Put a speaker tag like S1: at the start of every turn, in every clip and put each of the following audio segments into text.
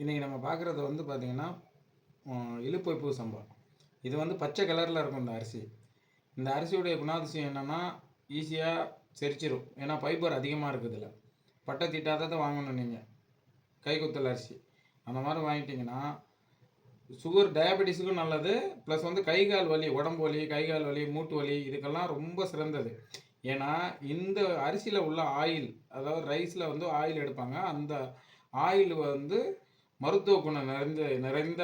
S1: இன்றைக்கி நம்ம பார்க்குறது வந்து பார்த்திங்கன்னா இழுப்பைப்பூ சம்பா. இது வந்து பச்சை கலரில் இருக்கும் இந்த அரிசி. இந்த அரிசியுடைய குணாதிசயம் என்னென்னா ஈஸியாக செரிச்சிடும் ஏன்னா ஃபைபர் அதிகமாக இருக்குது இதில் பட்டை தீட்டாததை வாங்கணும் நீங்கள் கைக்குத்தல் அரிசி. அந்த மாதிரி வாங்கிட்டிங்கன்னா சுகர் டயபெட்டிஸுக்கும் நல்லது. ப்ளஸ் வந்து கை கால் வலி உடம்பு வலி கை கால் வலி மூட்டு வலி இதுக்கெல்லாம் ரொம்ப சிறந்தது. ஏன்னா இந்த அரிசியில் உள்ள ஆயில் அதாவது ரைஸில் வந்து ஆயில் எடுப்பாங்க. அந்த ஆயில் வந்து மருத்துவ குணம் நிறைந்த நிறைந்த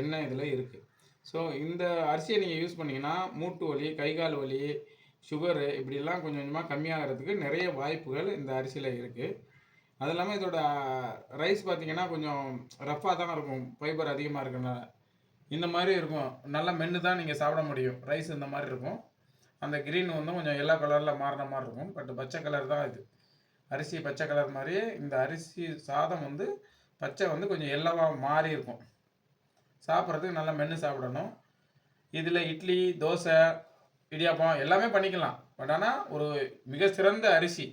S1: எண்ணெய் இதில் இருக்குது ஸோ இந்த அரிசியை நீங்கள் யூஸ் பண்ணிங்கன்னா மூட்டு வலி கை கால் வலி சுகரு இப்படிலாம் கொஞ்சம் கொஞ்சமாக கம்மியாகிறதுக்கு நிறைய வாய்ப்புகள் இந்த அரிசியில் இருக்குது அது இல்லாமல் இதோட ரைஸ் பார்த்தீங்கன்னா கொஞ்சம் ரஃப்பாக தான் இருக்கும். ஃபைபர் அதிகமாக இருக்கனால இந்த மாதிரி இருக்கும். நல்லா மென்று தான் நீங்கள் சாப்பிட முடியும். ரைஸ் இந்த மாதிரி இருக்கும். அந்த க்ரீன் வந்து கொஞ்சம் எல்லா கலரில் மாறின மாதிரி இருக்கும். பட் பச்சை கலர் தான் இது. அரிசி பச்சை கலர் மாதிரியே இந்த அரிசி சாதம் வந்து பச்சை வந்து கொஞ்சம் எல்லவாக மாறி இருக்கும். சாப்பிட்றதுக்கு நல்லா மென்று சாப்பிடணும். இதில் இட்லி தோசை இடியாப்பம் எல்லாமே பண்ணிக்கலாம். பட் ஆனால் ஒரு மிக சிறந்த அரிசி.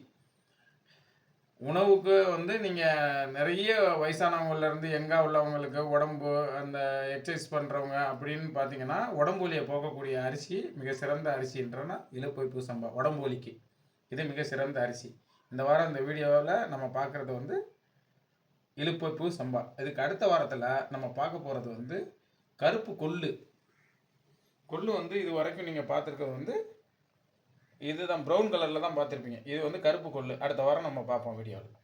S1: உணவுக்கு வந்து நீங்கள் நிறைய வயசானவங்கள்லேருந்து எங்கே உள்ளவங்களுக்கு உடம்பு அந்த எக்ஸசைஸ் பண்ணுறவங்க அப்படின்னு பார்த்தீங்கன்னா உடம்பு வலியை போக்கக்கூடிய அரிசி மிக சிறந்த அரிசின்றனா இழுப்பைப்பு சம்பா உடம்பு வலிக்கு இது மிக சிறந்த அரிசி. இந்த வாரம் இந்த வீடியோவில் நம்ம பார்க்குறது வந்து இழுப்பப்பு சம்பா. இதுக்கு அடுத்த வாரத்தில் நம்ம பார்க்க போகிறது வந்து கருப்பு கொள்ளு. கொள்ளு வந்து இது வரைக்கும் நீங்கள் பார்த்துருக்கிறது வந்து இதுதான் ப்ரௌன் கலரில் தான் பார்த்துருப்பீங்க. இது வந்து கருப்பு கொள்ளு. அடுத்த வாரம் நம்ம பார்ப்போம் வீடியோவில்.